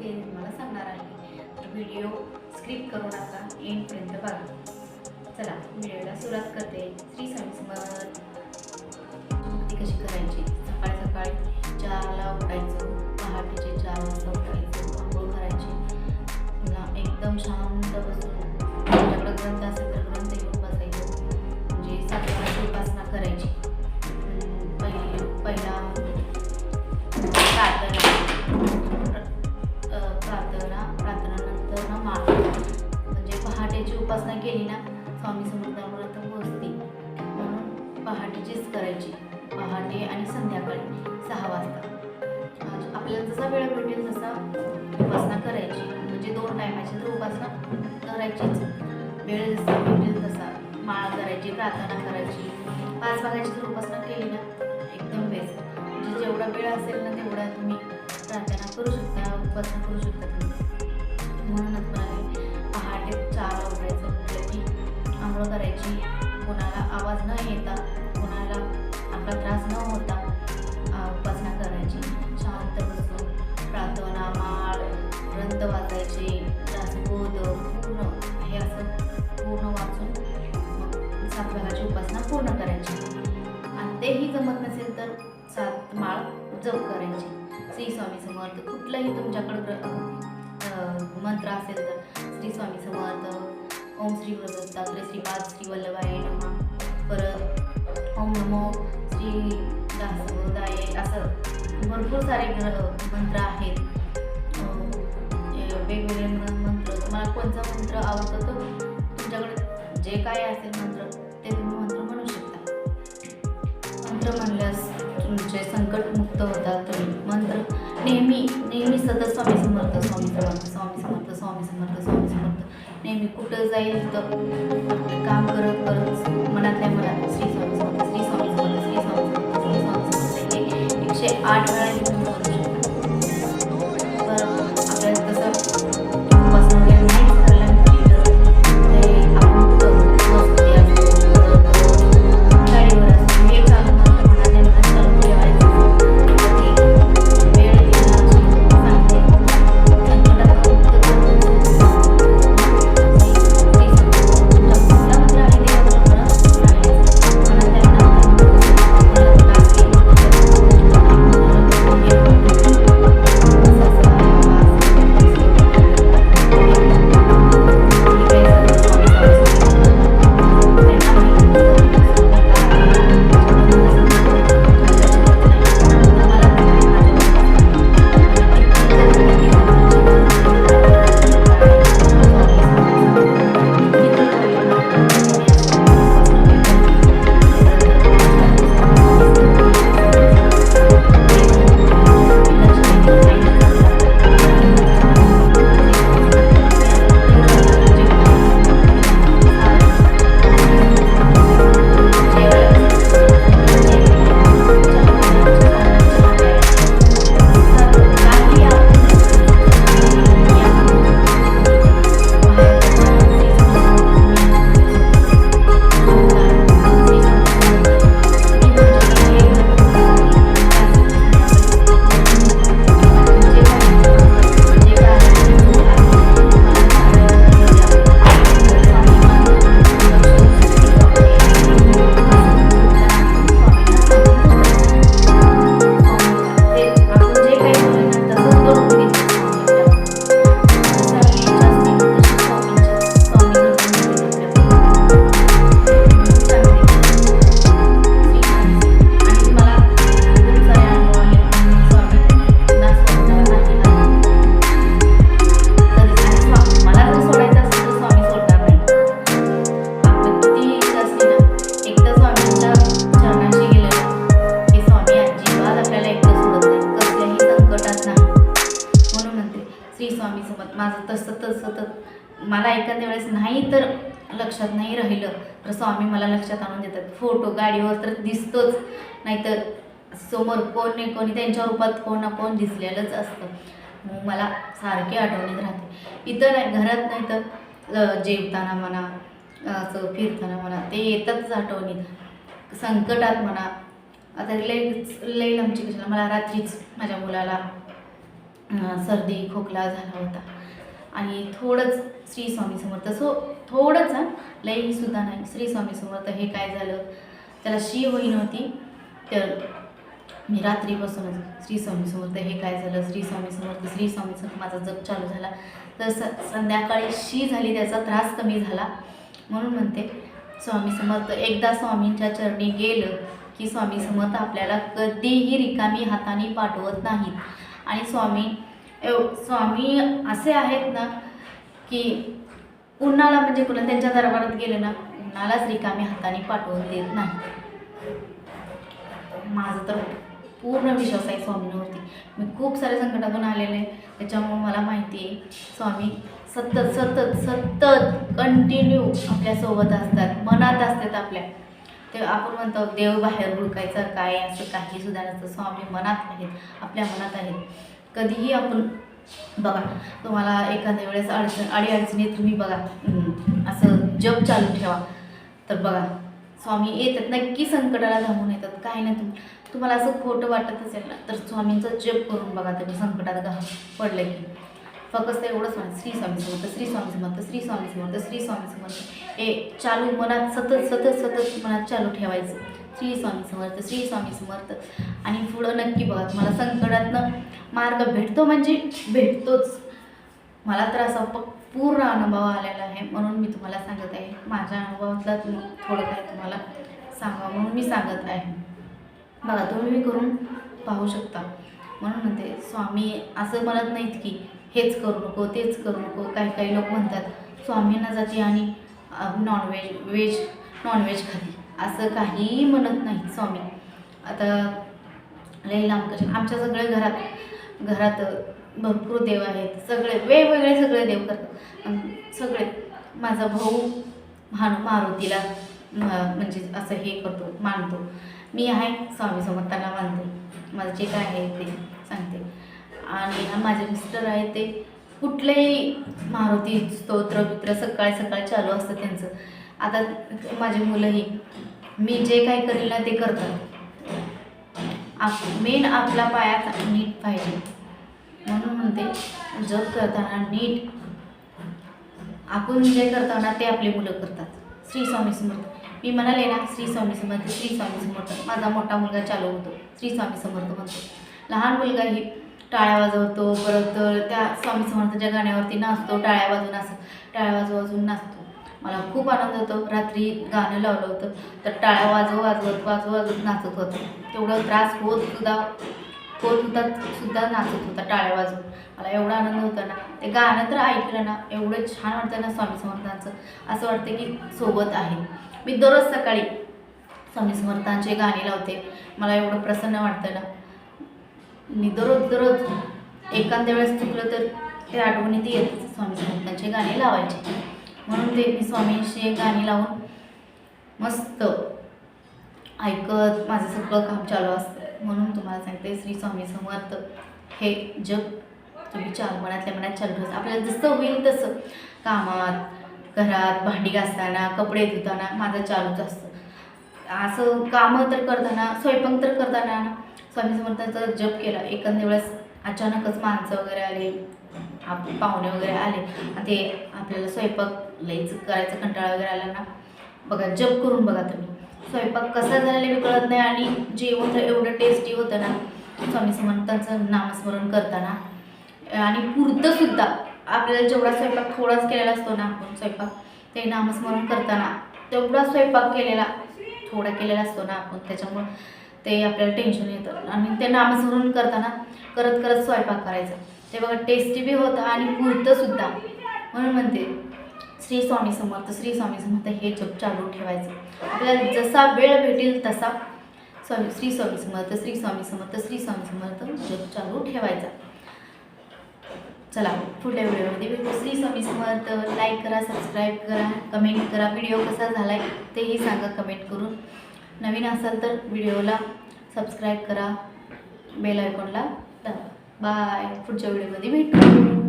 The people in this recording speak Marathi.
ते तुम्हाला सांगणार आहे. तर व्हिडिओ स्क्रिप्ट करू नका एंडपर्यंत बघा. चला व्हिडिओला सुरुवात करते. श्री स्वामी समर्थ ती कशी करायची? सकाळी सकाळी चारला उठायचं पहाटेचे चार वाजता उठायचं आंघोळ करायची. पुन्हा एकदम शांत उपासना केली ना स्वामी समर्थापर्यंत पोहोचते. म्हणून पहाटेचीच करायची. पहाटे आणि संध्याकाळी सहा वाजता. आपल्याला जसा वेळ भेटेल तसा उपासना करायची. म्हणजे दोन टायमाची तर उपासना करायचीच. वेळ जसा भेटेल तसा माळ करायची प्रार्थना करायची. पाच भागाची जर उपासना केली ना एकदम बेस्ट म्हणजे जेवढा वेळ असेल ना तेवढा तुम्ही प्रार्थना करू शकता उपासना करू शकता तुम्ही. म्हणूनच मला पहाटे चार म्हटलं की आंघोळ करायची. कोणाला आवाज न येता कोणाला आपला त्रास न होता उपासना करायची. शांत बसून प्रार्थना माळ ग्रंथ वाचायचे दासबोध पूर्ण हे असं पूर्ण वाचून सात भागाची उपासना पूर्ण करायची. आणि तेही जमत नसेल तर सात माळ जप करायची. श्री स्वामी समर्थ कुठलंही तुमच्याकडं मंत्र असेल तर श्री स्वामी समर्थ ओम श्री गुरुदत्तात्रय श्रीपाद श्री वल्लभाय नमः. परत ओम नमो श्री दासोदाय असं भरपूर सारे मंत्र आहेत. वेगवेगळे मंत्र. तुम्हाला कोणता मंत्र आवडतं तो तुमच्याकडे जे काय असेल मंत्र ते तुम्ही मंत्र म्हणू शकता. मंत्र म्हणल्यास तुमचे संकटमुक्त होतात तुम्ही. मंत्र नेहमी नेहमी सतत स्वामी समर्थ स्वामी समर्थ स्वामी समर्थ स्वामी समर्थ स्वामी समर्थ. नेहमी कुठं जाईल तर काम करत करत नाही तर लक्षात नाही राहिलं तर स्वामी मला लक्षात आणून देतात. फोटो गाडीवर तर दिसतोच नाहीतर समोर कोण नाही कोणी त्यांच्या रूपात कोण ना कोण दिसलेलंच असतं. मग मला सारखी आठवणीत राहते. इतर नाही घरात नाही तर जेवताना म्हणा असं फिरताना म्हणा ते येतातच आठवणीत. संकटात म्हणा आता लई लई लांबची कशाला मला रात्रीच माझ्या मुलाला सर्दी खोकला झाला होता. आणि थोडंच श्री स्वामी समर्थ. सो थोडंच हां लई सुद्धा नाही. श्री स्वामी समर्थ हे काय झालं? त्याला शी होई नव्हती तर मी रात्रीपासूनच श्री स्वामी समर्थ हे काय झालं? श्री स्वामी समर्थ श्री स्वामी समर्थ माझा जप चालू झाला. तर स संध्याकाळी शी झाली त्याचा त्रास कमी झाला. म्हणून म्हणते स्वामी समर्थ एकदा स्वामींच्या चरणी गेलं की स्वामी समर्थ आपल्याला कधीही रिकामी हाताने पाठवत नाहीत. आणि स्वामी एव स्वामी असे आहेत ना की उन्हाला म्हणजे कुणा त्यांच्या दरबारात गेले ना उन्हालाच रिकामी हाताने पाठवून देत नाही. माझं तर पूर्ण विश्वास आहे स्वामींवरती. मी खूप साऱ्या संकटातून आलेले त्याच्यामुळे मला माहिती आहे स्वामी सतत सतत सतत कंटिन्यू आपल्यासोबत असतात मनात असतात आपल्या. ते आपण म्हणतो देव बाहेर हुडकायचं काय असं काही सुद्धा नसतं. स्वामी मनात आहेत आपल्या मनात आहेत. कधीही आपण बघा तुम्हाला एखाद्या वेळेस अडचण अडीअडचणीत तुम्ही बघा. असं जप चालू ठेवा. तर बघा स्वामी येतात नक्की संकटाला धावून येतात काही नाही. तुम तुम्हाला असं खोटं वाटत असेल ना तर स्वामींचं जप करून बघा तुम्ही संकटात घा पडलं की. फक्त एवढंच म्हणा श्री स्वामी समर्थ श्री स्वामी समर्थ श्री स्वामी समर्थ श्री स्वामी समर्थ. हे चालू मनात सतत सतत सतत मनात चालू ठेवायचं. श्री स्वामी समर्थ श्री स्वामी समर्थ. आणि पुढं नक्की बघा तुम्हाला संकटातनं मार्ग भेटतो म्हणजे भेटतोच. मला तर असा पूर्ण अनुभव आलेला आहे. म्हणून मी तुम्हाला सांगत आहे माझ्या अनुभवातला तुम्ही थोडं काय तुम्हाला सांगा म्हणून मी सांगत आहे. बघा तुम्ही करून पाहू शकता. म्हणून म्हणते स्वामी असं म्हणत नाहीत की हेच करू नको तेच करू नको. काही काही लोक म्हणतात स्वामींना जाते आणि नॉनव्हेज व्हेज नॉनव्हेज खाते. असं काहीही म्हणत नाही स्वामी. आता लई लांब आमच्या सगळ्या घरात घरात भरपूर देव आहेत. सगळे वेगवेगळे सगळे देव करतात. सगळे माझा भाऊ भानू मारुतीला म्हणजे असं हे करतो मानतो. मी आहे स्वामी समर्थांना मानते. माझं जे काय आहे ते सांगते. आणि माझे मिस्टर आहे ते कुठलेही मारुती स्तोत्र बित्र सकाळी सकाळी चालू असतं त्यांचं. आता माझी मुलंही मी जे काही करेल ना ते करतात. आप मेन आपला पायात नीट पाहिजे. म्हणून म्हणते जग करताना नीट आपण जे करताना ते आपले मुलं करतात. श्री स्वामी समर्थ. मी म्हणाले ना श्री स्वामी समर्थ श्री स्वामी समर्थ. माझा मोठा मुलगा चालू होतो. श्री स्वामी समर्थ म्हणतो. लहान मुलगाही टाळ्या वाजवतो परत त्या स्वामी समर्थाच्या गाण्यावरती नाचतो टाळ्या वाजून असं टाळ्या वाजवाजून नाचतो. मला खूप आनंद होतो. रात्री गाणं लावलं होतं. तर टाळ्या वाजव वाजवत वाजव वाजवत नाचत होतं. तेवढा त्रास होत सुद्धा होत होता सुद्धा नाचत होता टाळ्या वाजवून. मला एवढा आनंद होता ना. ते गाणं तर ऐकलं ना. एवढं छान वाटतं ना स्वामी समर्थांचं. असं वाटतं की सोबत आहे. मी दररोज सकाळी स्वामी समर्थांचे गाणे लावते. मला एवढं प्रसन्न वाटतं ना. मी दररोज दररोज एखाद्या वेळेस चुकलं तर ते आठवणीत येत स्वामी समर्थांचे गाणे लावायचे. म्हणून ते मी स्वामींची गाणी लावून मस्त ऐकत माझं सगळं काम चालू असतं. म्हणून तुम्हाला सांगते श्री स्वामी समर्थ हे जग तुम्ही चार मनातल्या मनात चालू असतं आपल्याला जसं होईल तसं कामात घरात भांडी घासताना कपडे धुताना माझं चालूच असतं. असं कामं तर करताना स्वयंपाक तर करताना ना स्वामी समर्थांचा जप केला. एखाद्या वेळेस अचानकच माणसं वगैरे आले आप पाहुणे वगैरे आले ते आपल्याला स्वयंपाक लईच करायचं कंटाळा वगैरे आला ना. बघा जप करून बघा तुम्ही. स्वयंपाक कसा झालेला मी कळत नाही आणि जेवण तर एवढं टेस्टी होतं ना स्वामी समर्थांचं नामस्मरण करताना. आणि पुरतं सुद्धा आपल्याला जेवढा स्वयंपाक थोडाच केलेला असतो ना आपण स्वयंपाक ते नामस्मरण करताना तेवढा स्वयंपाक केलेला थोडा केलेला असतो ना आपण. त्याच्यामुळं ते आपल्याला टेन्शन येतं. आणि ते नामस्मरण करताना करत करत स्वयंपाक करायचा. ते बघा टेस्टी बी होतं आणि पुरतंसुद्धा म्हणून म्हणते श्री स्वामी समर्थ श्री स्वामी समर्थ हे जप चालू ठेवायचं. आपल्याला जसा वेळ भेटेल तसा स्वामी श्री स्वामी समर्थ श्री स्वामी समर्थ श्री स्वामी समर्थ जप चालू ठेवायचा. चला पुढल्या व्हिडिओमध्ये भेटू. श्री स्वामी समर्थ लाईक करा सबस्क्राईब करा कमेंट करा. व्हिडिओ कसा झाला आहे तेही सांगा कमेंट करून. नवीन असाल तर व्हिडिओला सबस्क्राईब करा. बेल आयकॉनला दाबा. बाय पुढच्या व्हिडिओमध्ये भेटू.